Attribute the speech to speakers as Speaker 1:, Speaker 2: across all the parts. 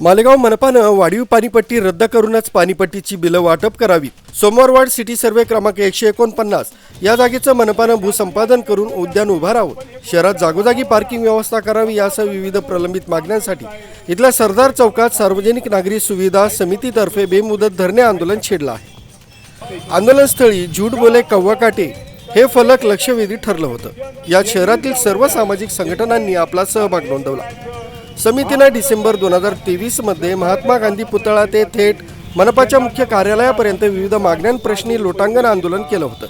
Speaker 1: मालेगाव मनपानं वाढीव पाणीपट्टी रद्द करूनच पाणीपट्टीची बिलं वाटप करावी. सोमवारवाड सिटी सर्वे क्रमांक एकशे एकोणपन्नास. या जागेचं मनपानं भूसंपादन करून उद्यान उभारावं शहरात जागोजागी पार्किंग व्यवस्था करावी यासह विविध प्रलंबित मागण्यांसाठी इथल्या सरदार चौकात सार्वजनिक नागरी सुविधा समितीतर्फे बेमुदत धरणे आंदोलन छेडलं आहे. आंदोलनस्थळी झूट बोले कव्वा काटे हे फलक लक्षवेधी ठरलं होतं. यात शहरातील सर्व सामाजिक संघटनांनी आपला सहभाग नोंदवला. समितीनं डिसेंबर दोन हजार तेवीसमध्ये महात्मा गांधी पुतळा ते थेट मनपाच्या मुख्य कार्यालयापर्यंत विविध मागण्यांप्रश्नी लोटांगण आंदोलन केलं होतं.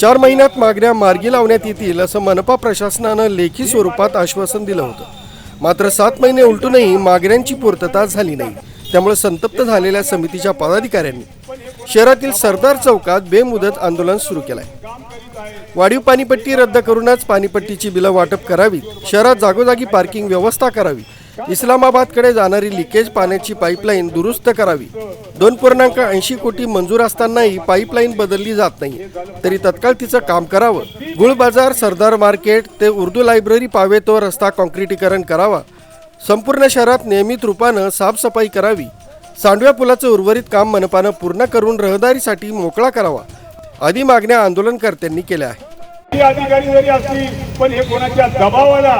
Speaker 1: चार महिन्यात मागण्या मार्गी लावण्यात येतील असं मनपा प्रशासनानं लेखी स्वरूपात आश्वासन दिलं होतं. मात्र सात महिने उलटूनही मागण्यांची पूर्तता झाली नाही. त्यामुळे संतप्त झालेल्या समितीच्या पदाधिकाऱ्यांनी शहरातील सरदार चौकात बेमुदत आंदोलन सुरू केलंय. वाढीव पाणीपट्टी रद्द करूनच पाणीपट्टीची बिलं वाटप करावीत. शहरात जागोजागी पार्किंग व्यवस्था करावी. इस्लामाबादकडे जाणारी लिकेज पाण्याची पाईपलाईन दुरुस्त करावी. दोन पूर्णांक ऐंशी कोटी मंजूर असतानाही पाईपलाईन बदलली जात नाही. तरी तत्काळ तिचं काम करावं. गुळ बाजार सरदार मार्केट ते उर्दू लायब्ररी पावे तो रस्ता काँक्रिटीकरण करावा. संपूर्ण शहरात नियमित रूपानं साफसफाई करावी. सांडव्या पुलाचं उर्वरित काम मनपानं पूर्ण करून रहदारीसाठी मोकळा करावा. आदी मागण्या आंदोलनकर्त्यांनी केल्या आहेत.
Speaker 2: अधिकारी जरी पण हे कोणाच्या दबावाला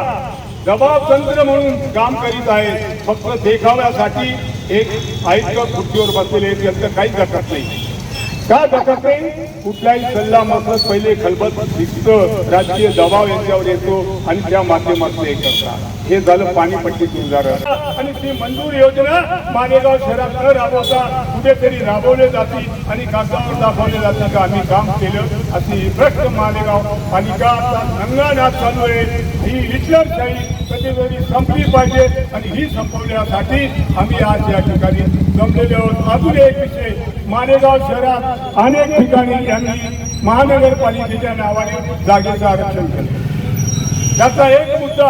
Speaker 2: दबाव तंत्र म्हणून काम करीत आहे. फक्त देखाव्यासाठी एक आयुक्त खुर्चीवर बसलेले आहेत त्यांचं काही घटत नाही. का घटत कुठलाही सल्ला मसलत पहिले खलबत दिसतं. राजकीय दबाव यांच्यावर येतो आणि त्या माध्यमातून हे करतात हे झालं पाणीपट्टीचं उदाहरण. आणि ती मंजूर योजना मालेगाव शहरात न राबवता कुठेतरी राबवले जाते आणि कागदावर दाखवले जाते का? आम्ही काम केलं. अशी भ्रष्ट मालेगाव पालिका रंगानाथ चालू आहे. ही हिटलरशाही कधीतरी संपली पाहिजे आणि ही संपवण्यासाठी आम्ही आज या ठिकाणी जमलेले आहोत. अजून एक विषय मालेगाव शहरात अनेक ठिकाणी यांनी महानगरपालिकेच्या नावाने जागेचं आरक्षण केलं. त्याचा एक मुद्दा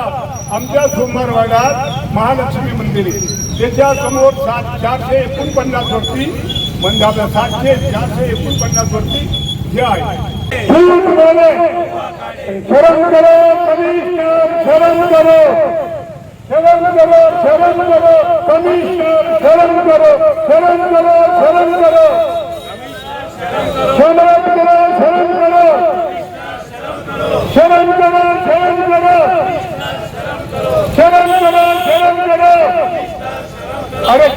Speaker 2: आमच्या सोमवार भागात महालक्ष्मी मंदिर. आहे त्याच्यासमोर सात चारशे एकोणपन्नास वरती म्हणजे आपल्या सातशे चारशे एकोणपन्नास वरती हे आहे. शरण करो शरण करो. अरे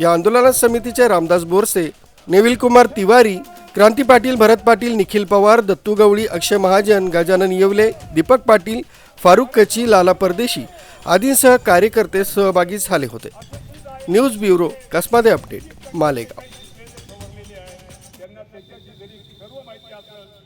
Speaker 1: या आंदोलन समितीचे रामदास बोरसे नेविल कुमार तिवारी क्रांती पाटील भरत पाटील निखिल पवार दत्तू गवळी अक्षय महाजन गजानन येवले दीपक पाटील फारुख कची लाला परदेशी आदींसह कार्यकर्ते सहभागी झाले होते. News bureau Kasmade update Malegaon.